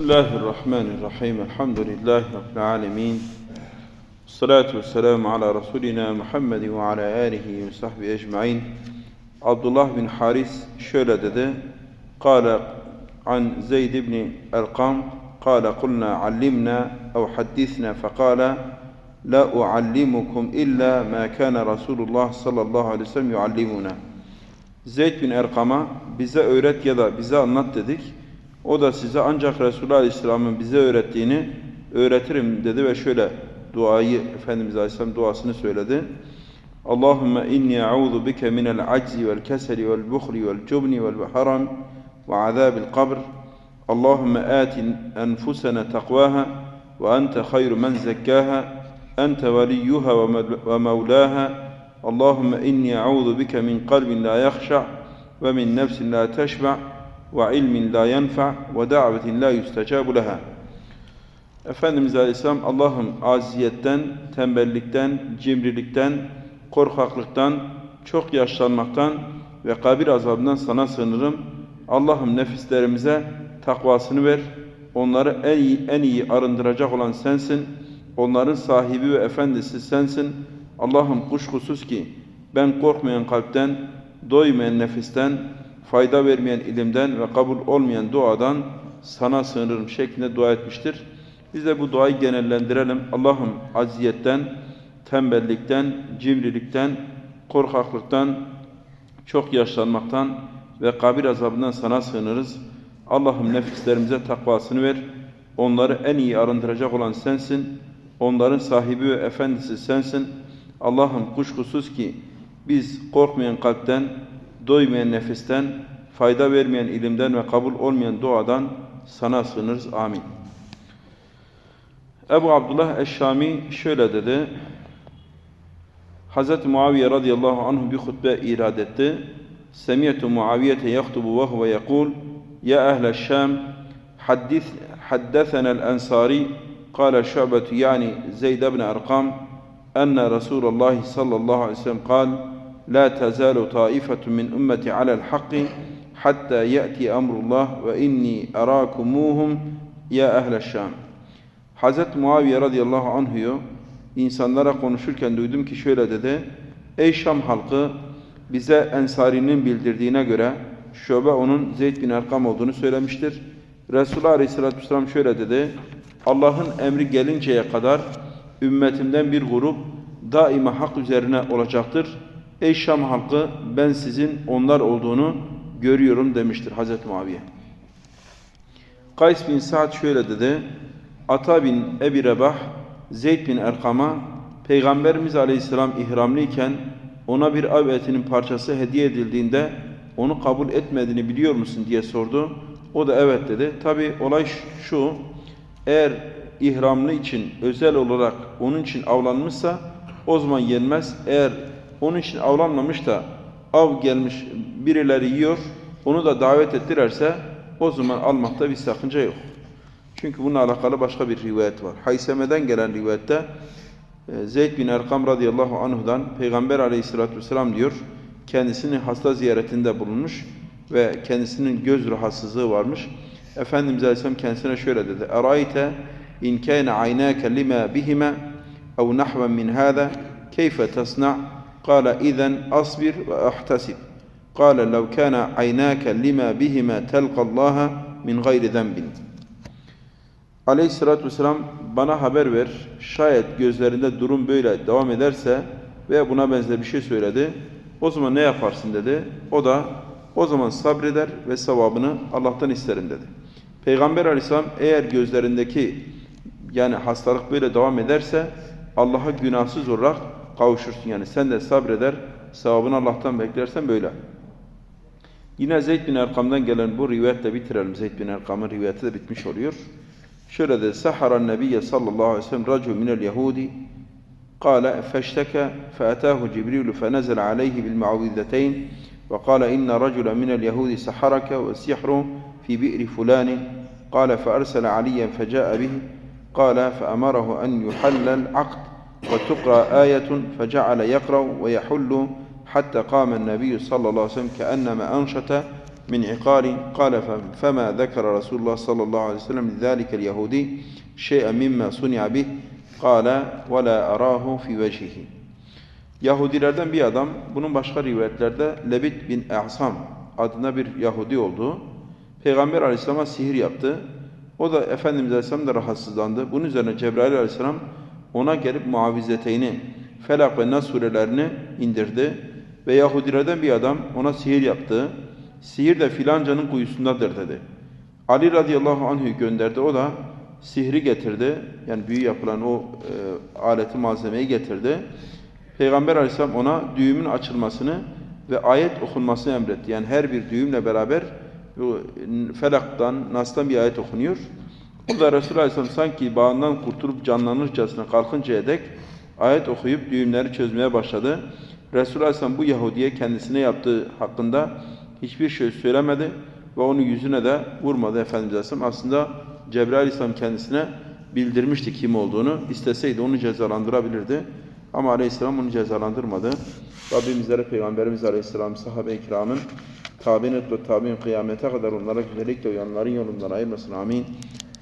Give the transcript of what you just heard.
Bismillahirrahmanirrahim. Elhamdülillahi Rabbil alemin. Salatu vesselamu ala Resulina Muhammedin ve ala alihi ve sahbihi ecmain. Abdullah bin Haris şöyle dedi. Kale an Zeyd ibn Erkam. Kale kulna allimna ev haddisna fekale La uallimukum illa ma kana Resulullah sallallahu aleyhi ve sellem yuallimuna. Zeyd bin Erkam'a bize öğret ya da bize anlat dedik. O da size ancak Resulullah Aleyhisselam'ın bize öğrettiğini öğretirim dedi ve şöyle duayı Efendimiz Aleyhisselam duasını söyledi. Allahümme inni a'udhu bike minel aczi vel keseli vel buhli vel cubni vel haram ve azabil kabr. Allahümme atin enfusena takvaha ve ente hayru men zekkaha. Ente veliyyuha ve mevlaha. Allahümme inni a'udhu bike min kalbin la yakhşa ve min nefsin la teşba' وعلم لا ينفع ودعوة لا يستجاب لها Efendimiz Aleyhisselam Allah'ım aziyetten, tembellikten, cimrilikten, korkaklıktan, çok yaşlanmaktan ve kabir azabından sana sığınırım. Allah'ım nefislerimize takvasını ver. Onları en iyi, en iyi arındıracak olan sensin. Onların sahibi ve efendisi sensin. Allah'ım kuşkusuz ki ben korkmayan kalpten, doymayan nefisten, fayda vermeyen ilimden ve kabul olmayan duadan sana sığınırım şeklinde dua etmiştir. Biz de bu duayı genellendirelim. Allah'ım aziyetten, tembellikten, cimrilikten, korkaklıktan, çok yaşlanmaktan ve kabir azabından sana sığınırız. Allah'ım nefislerimize takvasını ver. Onları en iyi arındıracak olan sensin. Onların sahibi ve efendisi sensin. Allah'ım kuşkusuz ki biz korkmayan kalpten, doymayan nefisten, fayda vermeyen ilimden ve kabul olmayan duadan sana sığınırız. Amin. Ebu Abdullah Eşşami şöyle dedi. Hz. Muaviye radıyallahu anh bir hutbe irad etti. Semiyetu Muaviyete yaktubu ve huve yekul Ya ehle Şam haddith حدثنا الأنصاري قال شعبة يعني زيد بن أرقام أن رسول الله صلى الله عليه وسلم قال لا تزال طائفة من أمتي على الحق حتى يأتي أمر الله وإني أراكموهم يا أهل الشام Hazreti Muaviye radıyallahu anh'ı insanlara konuşurken duydum ki şöyle dedi. Ey Şam halkı bize Ensari'nin bildirdiğine göre Şöbe onun Zeyd bin Erkam olduğunu söylemiştir. Resulullah aleyhissalatü vesselam şöyle dedi. Allah'ın emri gelinceye kadar ümmetimden bir grup daima hak üzerine olacaktır. Ey Şam halkı ben sizin onlar olduğunu görüyorum demiştir Hazreti Muaviye. Kays bin Sa'd şöyle dedi. Ata bin Ebi Rebah Zeyd bin Erkam'a Peygamberimiz Aleyhisselam ihramlıyken ona bir av etinin parçası hediye edildiğinde onu kabul etmediğini biliyor musun diye sordu. O da evet dedi. Tabi olay şu, eğer ihramlı için özel olarak onun için avlanmışsa o zaman yenmez. Eğer onun için avlanmamış da av gelmiş birileri yiyor, onu da davet ettirerse o zaman almakta bir sakınca yok. Çünkü bununla alakalı başka bir rivayet var. Hayseme'den gelen rivayette e, Zeyd bin Erkam radıyallahu anhudan Peygamber aleyhissalatü vesselam diyor, kendisini hasta ziyaretinde bulunmuş ve kendisinin göz rahatsızlığı varmış. Efendimiz Aleyhisselam kendisine şöyle dedi. Erayte in kâne aynâke lima bihime ev nahven min hâzâ keyfe tasna' قال إذن أصبر وأحتسب قال لو كان عيناك لما بهما تلقى الله من غير ذنب Aleyhissalatü vesselam bana haber ver. Şayet gözlerinde durum böyle devam ederse veya buna benzer bir şey söyledi. O zaman ne yaparsın dedi. O da o zaman sabreder ve sevabını Allah'tan isterim dedi. Peygamber aleyhisselam eğer gözlerindeki yani hastalık böyle devam ederse Allah'a günahsız olarak kavuşursun. Yani sen de sabreder, sevabını Allah'tan beklersen böyle. Yine Zeyd bin Erkam'dan gelen bu rivayetle bitirelim. Zeyd bin Erkam'ın rivayeti de bitmiş oluyor. Şöyle de Sahara Nebiye sallallahu aleyhi ve sellem racul minel Yahudi قال فاشتكى فأتاه جبريل فنزل عليه بالمعوذتين وقال إن رجلا من اليهود سحرك والسحر في بئر فلان قال فأرسل عليا فجاء به قال فأمره أن يحل العقد وتقرأ آية فجعل يقرأ ويحل حتى قام النبي صلى الله عليه وسلم كأنما أنشط من عقار قال ف- فما ذكر رسول الله صلى الله عليه وسلم لذلك اليهودي شيئا مما صنع به قال ولا أراه في وجهه Yahudilerden bir adam, bunun başka rivayetlerde Lebit bin Asam adına bir Yahudi olduğu, Peygamber Aleyhisselam'a sihir yaptı. O da Efendimiz Aleyhisselam da rahatsızlandı. Bunun üzerine Cebrail Aleyhisselam ona gelip muavizeteyni, Felak ve Nas surelerini indirdi. Ve Yahudilerden bir adam ona sihir yaptı. Sihir de filancanın kuyusundadır dedi. Ali radıyallahu anh'ı gönderdi. O da sihri getirdi. Yani büyü yapılan o e, aleti malzemeyi getirdi. Peygamber aleyhisselam ona düğümün açılmasını ve ayet okunmasını emretti. Yani her bir düğümle beraber bu felaktan, nastan bir ayet okunuyor. Burada Resulullah aleyhisselam sanki bağından kurtulup canlanırcasına kalkıncaya dek ayet okuyup düğümleri çözmeye başladı. Resulullah aleyhisselam bu Yahudi'ye kendisine yaptığı hakkında hiçbir şey söylemedi ve onun yüzüne de vurmadı Efendimiz aleyhisselam. Aslında Cebrail aleyhisselam kendisine bildirmişti kim olduğunu. İsteseydi onu cezalandırabilirdi. Ama aleyhisselam onu cezalandırmadı. Rabbim bizlere Peygamberimiz aleyhisselam, sahabe-i kiramın, tabi'in ve tabi'in kıyamete kadar onlara güzellikle uyanların yolundan ayırmasın. Amin.